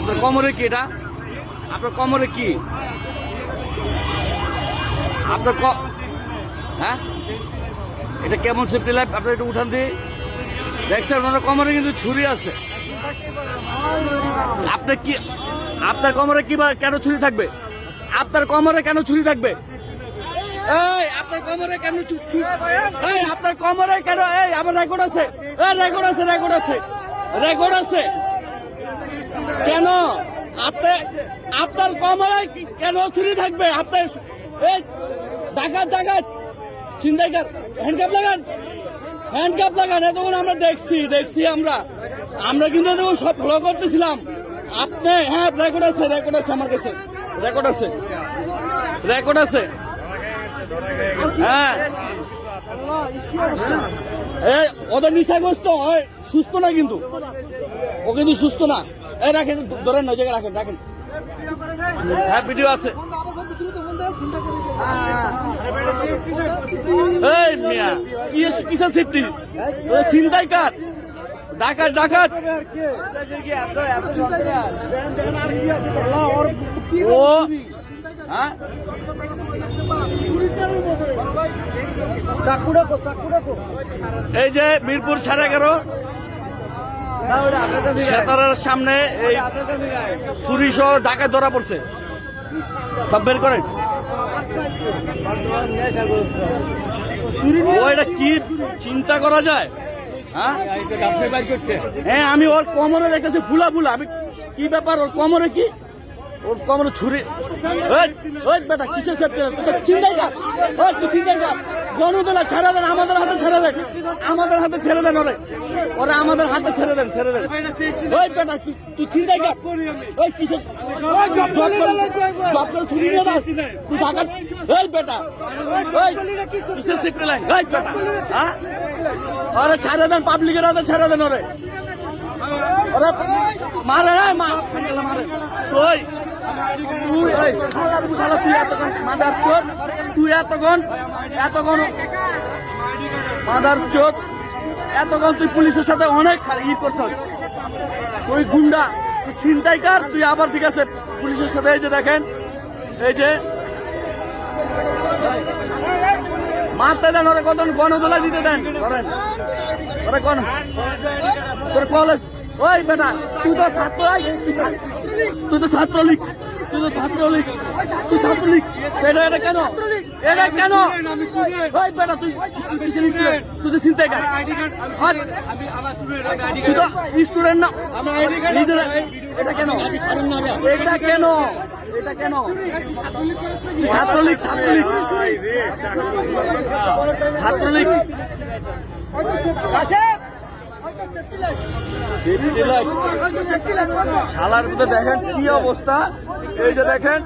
আপনার কোমরে কি এটা? আপনার কোমরে কি? আপনার হ্যাঁ? এটা কেমন সেফটি লাইফ আপনার একটু উঠান দিয়ে দেখছেন ওনার কোমরে কিন্তু ছুরি আছে। আপনার কি আপনার কোমরে কি বা- কেন ছুরি থাকবে? আপনার কোমরে কেন ছুরি থাকবে? আপনার কোমরে কেন আপনার কোমরে কেন আছে। রেকর্ড আছে রেকর্ড আছে। রেকর্ড আছে। কেন? আপনি আপনার কোমরে কি- কেন ছুরি থাকবে? আপনার ডাকাত ডাকাত চিন্তাইকার হ্যান্ডকাপ লাগান। হ্যান্ডকাপ লাগান। এতক্ষণ আমরা দেখছি দেখছি আমরা। আমরা কিন্তু এতক্ষণ সব ফলো করতেছিলাম। আপনি হ্যাঁ রেকর্ড আছে রেকর্ড আছে আমার কাছে। রেকর্ড আছে। রেকর্ড আছে। হ্যাঁ। ওদের নিশাগ্রস্ত হয় সুস্থ না কিন্তু? ও কিন্তু সুস্থ না। এই রাখেন, ধরেন না জায়গায় রাখেন রাখেন। হ্যাঁ ভিডিও আছে। মিয়া চিন্তাই কার? ডাকাত ডাকাত। ও হ্যাঁ? এই যে মিরপুর সাড়ে এগারো। সেতারের সামনে এই ছুরি সহ ডাকাত ধরা পড়ছে। সব বের করেন। এটা কি চিন্তা করা যায়? হ্যাঁ? হ্যাঁ আমি ওর কোমরে দেখতেছি ফুলা ফুলা আমি কি ব্যাপার ওর কোমরে কি? ওর কোমরে ছুরি। ওই, বেটা কিসের সেপ্টে চিন্তাই কার ওই তুই চিন্তাই কার গণতলা ছেড়ে দেন আমাদের হাতে ছেড়ে দেন। আমাদের হাতে ছেড়ে দেন ওরে। ওরা আমাদের হাতে ছেড়ে দেন ছেড়ে দেন। ওই বেটা তুই- তুই চিন্তাই কার ওই কিসের জব জব করে ছুরি নিয়ে যাস তুই ঢাকা ওই বেটা। ওই কিসের সেপ্টে লাইন ওই বেটা। হ্যাঁ? ওরে ছেড়ে দেন পাবলিকের হাতে ছেড়ে দেন ওরে। ওই তুই ওই। শালা, তুই এতক্ষণ মাদার চোদ তুই এতক্ষণ এতক্ষণ মাদার চোদ এতক্ষণ তুই পুলিশের সাথে অনেক ই করছস। তুই গুন্ডা, তুই ছিনতাই কর, তুই আবার ঠিক আছে পুলিশের সাথে এই যে দেখেন, এই যে মারতে দেন, ওরা কত গণদোলা দিতে দেন? করেন ওরা কোন কলেজ ওই বেটা, তুই তো ছাত্র তুই তো ছাত্রলীগ, তুই তো ছাত্রলীগ, তুই ছাত্রলীগ। এটা এটা কেন? এটা কেন? ওই বেটা, তুই তুই তো চিন্তাই কর? তুই তো স্টুডেন্ট না। এটা কেন? এটা কেন? এটা কেন? ছাত্রলীগ ছাত্রলীগ। ছাত্রলীগ। শালার মধ্যে দেখেন কি অবস্থা? এই যে দেখেন।